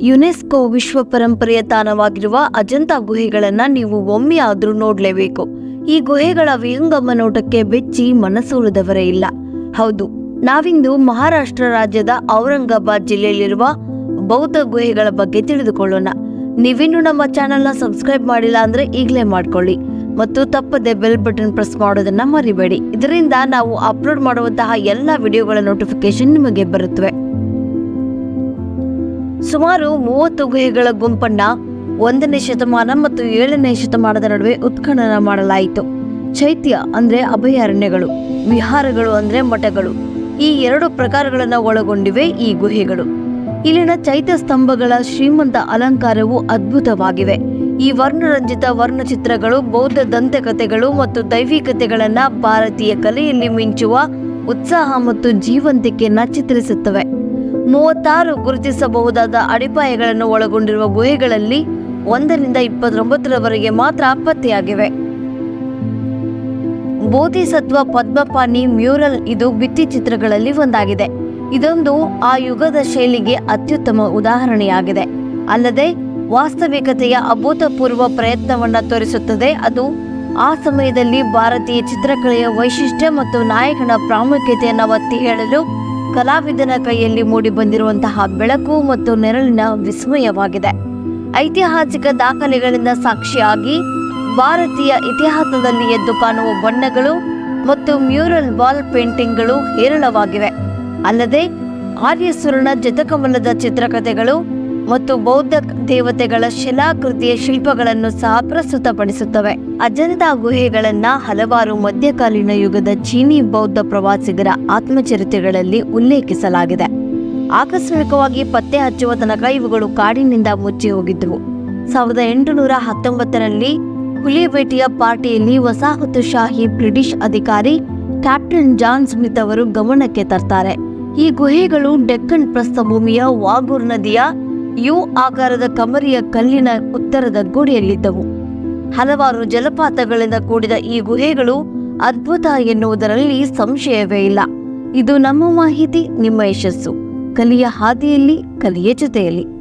UNESCO ವಿಶ್ವ ಪರಂಪರೆಯ ತಾಣವಾಗಿರುವ ಅಜಂತಾ ಗುಹೆಗಳನ್ನ ನೀವು ಒಮ್ಮೆ ಆದ್ರೂ ನೋಡ್ಲೇಬೇಕು. ಈ ಗುಹೆಗಳ ವಿಹಂಗಮ ನೋಟಕ್ಕೆ ಬೆಚ್ಚಿ ಮನಸೋಲದವರೇ ಇಲ್ಲ. ಹೌದು, ನಾವಿಂದು ಮಹಾರಾಷ್ಟ್ರ ರಾಜ್ಯದ ಔರಂಗಾಬಾದ್ ಜಿಲ್ಲೆಯಲ್ಲಿರುವ ಬೌದ್ಧ ಗುಹೆಗಳ ಬಗ್ಗೆ ತಿಳಿದುಕೊಳ್ಳೋಣ. ನೀವಿನ್ನೂ ನಮ್ಮ ಚಾನೆಲ್ನ ಸಬ್ಸ್ಕ್ರೈಬ್ ಮಾಡಿಲ್ಲ ಅಂದ್ರೆ ಈಗಲೇ ಮಾಡ್ಕೊಳ್ಳಿ. ಮತ್ತು ತಪ್ಪದೆ ಬೆಲ್ ಬಟನ್ ಪ್ರೆಸ್ ಮಾಡೋದನ್ನ ಮರಿಬೇಡಿ. ಇದರಿಂದ ನಾವು ಅಪ್ಲೋಡ್ ಮಾಡುವಂತಹ ಎಲ್ಲ ವಿಡಿಯೋಗಳ ನೋಟಿಫಿಕೇಶನ್ ನಿಮಗೆ ಬರುತ್ತವೆ. ಸುಮಾರು ಮೂವತ್ತು ಗುಹೆಗಳ ಗುಂಪನ್ನ ಒಂದನೇ ಶತಮಾನ ಮತ್ತು ಏಳನೇ ಶತಮಾನದ ನಡುವೆ ಉತ್ಖನನ ಮಾಡಲಾಯಿತು. ಚೈತ್ಯ ಅಂದ್ರೆ ಅಭಯಾರಣ್ಯಗಳು, ವಿಹಾರಗಳು ಅಂದ್ರೆ ಮಠಗಳು. ಈ ಎರಡು ಪ್ರಕಾರಗಳನ್ನು ಒಳಗೊಂಡಿವೆ ಈ ಗುಹೆಗಳು. ಇಲ್ಲಿನ ಚೈತ್ಯ ಸ್ತಂಭಗಳ ಶ್ರೀಮಂತ ಅಲಂಕಾರವು ಅದ್ಭುತವಾಗಿವೆ. ಈ ವರ್ಣರಂಜಿತ ವರ್ಣಚಿತ್ರಗಳು, ಬೌದ್ಧ ದಂತಕಥೆಗಳು ಮತ್ತು ದೈವಿಕತೆಗಳನ್ನ ಭಾರತೀಯ ಕಲೆಯಲ್ಲಿ ಮಿಂಚುವ ಉತ್ಸಾಹ ಮತ್ತು ಜೀವಂತಿಕೆಯನ್ನ ಚಿತ್ರಿಸುತ್ತವೆ. ಮೂವತ್ತಾರು ಗುರುತಿಸಬಹುದಾದ ಅಡಿಪಾಯಗಳನ್ನು ಒಳಗೊಂಡಿರುವ ಗುಹೆಗಳಲ್ಲಿ ಒಂದರಿಂದ ಇಪ್ಪತ್ತೊಂಬತ್ತರವರೆಗೆ ಮಾತ್ರ ಪತ್ತೆಯಾಗಿವೆ. ಬೋಧಿಸತ್ವ ಪದ್ಮಪಾನಿ ಮ್ಯೂರಲ್ ಇದು ಭಿತ್ತಿ ಚಿತ್ರಗಳಲ್ಲಿ ಒಂದಾಗಿದೆ. ಇದೊಂದು ಆ ಯುಗದ ಶೈಲಿಗೆ ಅತ್ಯುತ್ತಮ ಉದಾಹರಣೆಯಾಗಿದೆ. ಅಲ್ಲದೆ ವಾಸ್ತವಿಕತೆಯ ಅಭೂತಪೂರ್ವ ಪ್ರಯತ್ನವನ್ನು ತೋರಿಸುತ್ತದೆ. ಅದು ಆ ಸಮಯದಲ್ಲಿ ಭಾರತೀಯ ಚಿತ್ರಕಲೆಯ ವೈಶಿಷ್ಟ್ಯ ಮತ್ತು ನಾಯಕನ ಪ್ರಾಮುಖ್ಯತೆಯನ್ನು ಒತ್ತಿ ಹೇಳಲು ಕಲಾವಿದನ ಕೈಯಲ್ಲಿ ಮೂಡಿ ಬಂದಿರುವಂತಹ ಬೆಳಕು ಮತ್ತು ನೆರಳಿನ ವಿಸ್ಮಯವಾಗಿದೆ. ಐತಿಹಾಸಿಕ ದಾಖಲೆಗಳಿಂದ ಸಾಕ್ಷಿಯಾಗಿ ಭಾರತೀಯ ಇತಿಹಾಸದಲ್ಲಿ ಎದ್ದು ಕಾಣುವ ಬಣ್ಣಗಳು ಮತ್ತು ಮ್ಯೂರಲ್ ವಾಲ್ ಪೇಂಟಿಂಗ್ಗಳು ಹೇರಳವಾಗಿವೆ. ಅಲ್ಲದೆ ಆರ್ಯಸುರನ ಜತಕಮಲದ ಚಿತ್ರಕಥೆಗಳು ಮತ್ತು ಬೌದ್ಧ ದೇವತೆಗಳ ಶಿಲಾಕೃತಿಯ ಶಿಲ್ಪಗಳನ್ನು ಸಹ ಪ್ರಸ್ತುತಪಡಿಸುತ್ತವೆ. ಅಜಂತಾ ಗುಹೆಗಳನ್ನ ಹಲವಾರು ಮಧ್ಯಕಾಲೀನ ಯುಗದ ಚೀನಿ ಬೌದ್ಧ ಪ್ರವಾಸಿಗರ ಆತ್ಮಚರಿತ್ರೆಗಳಲ್ಲಿ ಉಲ್ಲೇಖಿಸಲಾಗಿದೆ. ಆಕಸ್ಮಿಕವಾಗಿ ಪತ್ತೆ ಹಚ್ಚುವ ತನಕ ಇವುಗಳು ಕಾಡಿನಿಂದ ಮುಚ್ಚಿ ಹೋಗಿದ್ದವು. ಸಾವಿರದ ಎಂಟುನೂರ ಹತ್ತೊಂಬತ್ತರಲ್ಲಿ ಹುಲಿಬೇಟೆಯ ಪಾರ್ಟಿಯಲ್ಲಿ ವಸಾಹತುಶಾಹಿ ಬ್ರಿಟಿಷ್ ಅಧಿಕಾರಿ ಕ್ಯಾಪ್ಟನ್ ಜಾನ್ ಸ್ಮಿತ್ ಅವರು ಗಮನಕ್ಕೆ ತರ್ತಾರೆ. ಈ ಗುಹೆಗಳು ಡೆಕ್ಕನ್ ಪ್ರಸ್ಥಭೂಮಿಯ ವಾಗೂರ್ ನದಿಯ ಯು ಆಕಾರದ ಕಮರಿಯ ಕಲ್ಲಿನ ಉತ್ತರದ ಗೋಡೆಯಲ್ಲಿದ್ದವು. ಹಲವಾರು ಜಲಪಾತಗಳಿಂದ ಕೂಡಿದ ಈ ಗುಹೆಗಳು ಅದ್ಭುತ ಎನ್ನುವುದರಲ್ಲಿ ಸಂಶಯವೇ ಇಲ್ಲ. ಇದು ನಮ್ಮ ಮಾಹಿತಿ, ನಿಮ್ಮ ಯಶಸ್ಸು. ಕಲಿಯ ಹಾದಿಯಲ್ಲಿ, ಕಲಿಯ ಜೊತೆಯಲ್ಲಿ.